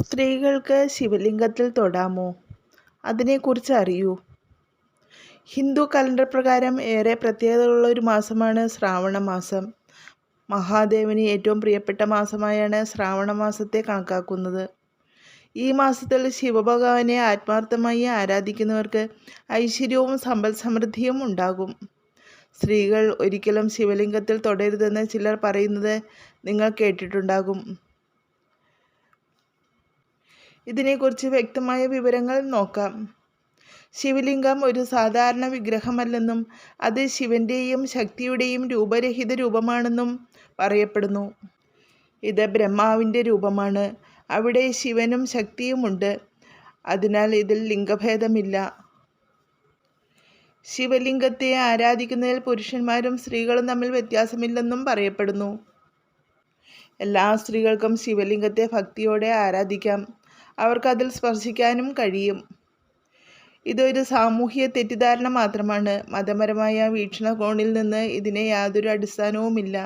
സ്ത്രീകൾക്ക് ശിവലിംഗത്തിൽ തൊടാമോ? അതിനെക്കുറിച്ച് അറിയൂ. ഹിന്ദു കലണ്ടർ പ്രകാരം ഏറെ പ്രത്യേകതകളുള്ള ഒരു മാസമാണ് ശ്രാവണ മാസം. മഹാദേവന് ഏറ്റവും പ്രിയപ്പെട്ട മാസമായാണ് ശ്രാവണ മാസത്തെ കണക്കാക്കുന്നത്. ഈ മാസത്തിൽ ശിവഭഗവാനെ ആത്മാർത്ഥമായി ആരാധിക്കുന്നവർക്ക് ഐശ്വര്യവും സമ്പൽ സമൃദ്ധിയും ഉണ്ടാകും. സ്ത്രീകൾ ഒരിക്കലും ശിവലിംഗത്തിൽ തൊടരുതെന്ന് ചിലർ പറയുന്നത് നിങ്ങൾ കേട്ടിട്ടുണ്ടാകും. ഇതിനെക്കുറിച്ച് വ്യക്തമായ വിവരങ്ങൾ നോക്കാം. ശിവലിംഗം ഒരു സാധാരണ വിഗ്രഹമല്ലെന്നും അത് ശിവന്റെയും ശക്തിയുടെയും രൂപരഹിത രൂപമാണെന്നും പറയപ്പെടുന്നു. ഇത് ബ്രഹ്മാവിന്റെ രൂപമാണ്. അവിടെ ശിവനും ശക്തിയുമുണ്ട്. അതിനാൽ ഇതിൽ ലിംഗഭേദമില്ല. ശിവലിംഗത്തെ ആരാധിക്കുന്നതിൽ പുരുഷന്മാരും സ്ത്രീകളും തമ്മിൽ വ്യത്യാസമില്ലെന്നും പറയപ്പെടുന്നു. എല്ലാ സ്ത്രീകൾക്കും ശിവലിംഗത്തെ ഭക്തിയോടെ ആരാധിക്കാം. അവർക്കതിൽ സ്പർശിക്കാനും കഴിയും. ഇതൊരു സാമൂഹ്യ തെറ്റിദ്ധാരണ മാത്രമാണ്. മതപരമായ വീക്ഷണകോണിൽ നിന്ന് ഇതിന് യാതൊരു അടിസ്ഥാനവുമില്ല.